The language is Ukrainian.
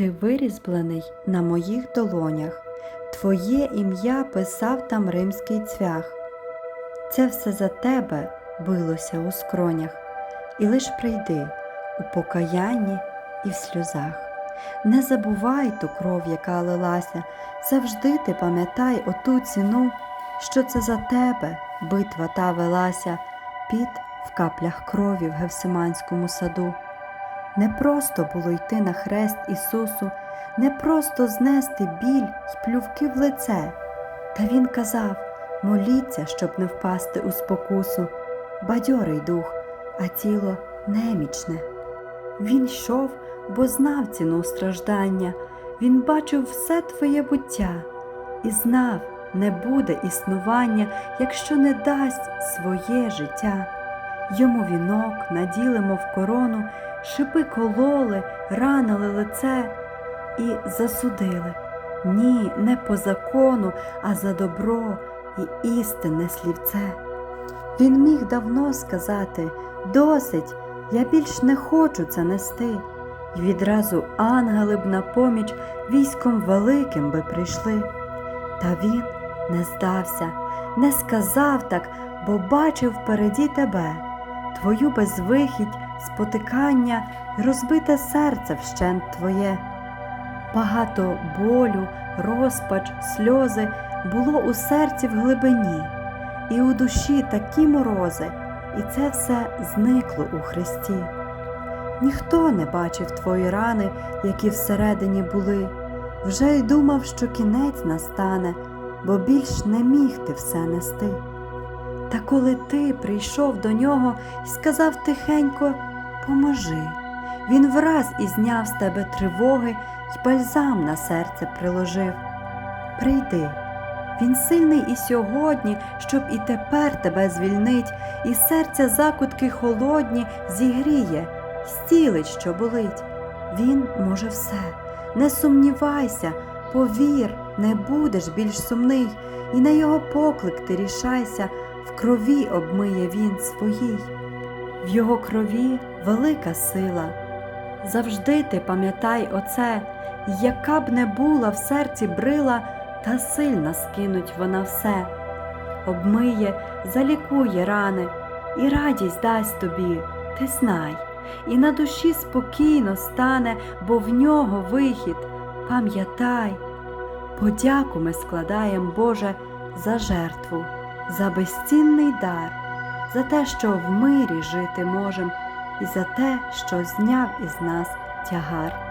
Ти вирізблений на моїх долонях, Твоє ім'я писав там римський цвях. Це все за тебе билося у скронях, і лиш прийди у покаянні і в сльозах. Не забувай ту кров, яка лилася, завжди ти пам'ятай оту ціну, що це за тебе битва та велася, під в каплях крові в Гевсиманському саду. Не просто було йти на хрест Ісусу, не просто знести біль й плювки в лице. Та Він казав моліться, щоб не впасти у спокусу, бадьорий дух, а тіло немічне. Він йшов, бо знав ціну страждання, він бачив все твоє буття і знав, не буде існування, якщо не дасть своє життя. Йому вінок наділимо в корону, шипи кололи, ранили лице і засудили. Ні, не по закону, а за добро і істинне слівце. Він міг давно сказати досить, я більш не хочу це нести. І відразу ангели б на поміч військом великим би прийшли. Та він не здався, не сказав так, бо бачив впереді тебе, твою безвихідь, спотикання, розбите серце вщент твоє. Багато болю, розпач, сльози було у серці в глибині, і у душі такі морози, і це все зникло у Христі. Ніхто не бачив твої рани, які всередині були, вже й думав, що кінець настане, бо більш не міг ти все нести. Та коли ти прийшов до нього і сказав тихенько Поможи, він враз і зняв з тебе тривоги й бальзам на серце приложив. Прийди, він сильний і сьогодні, щоб і тепер тебе звільнить, і серця закутки холодні зігріє, стілить, що болить. Він може все, не сумнівайся, повір, не будеш більш сумний, і на його поклик ти рішайся, в крові обмиє він своїй. В його крові велика сила. Завжди ти пам'ятай оце, яка б не була в серці брила, та сильна скинуть вона все. Обмиє, залікує рани, і радість дасть тобі, ти знай, і на душі спокійно стане, бо в нього вихід, пам'ятай. Подяку ми складаєм, Боже, за жертву, за безцінний дар, за те, що в мирі жити можем, і за те, що зняв із нас тягар.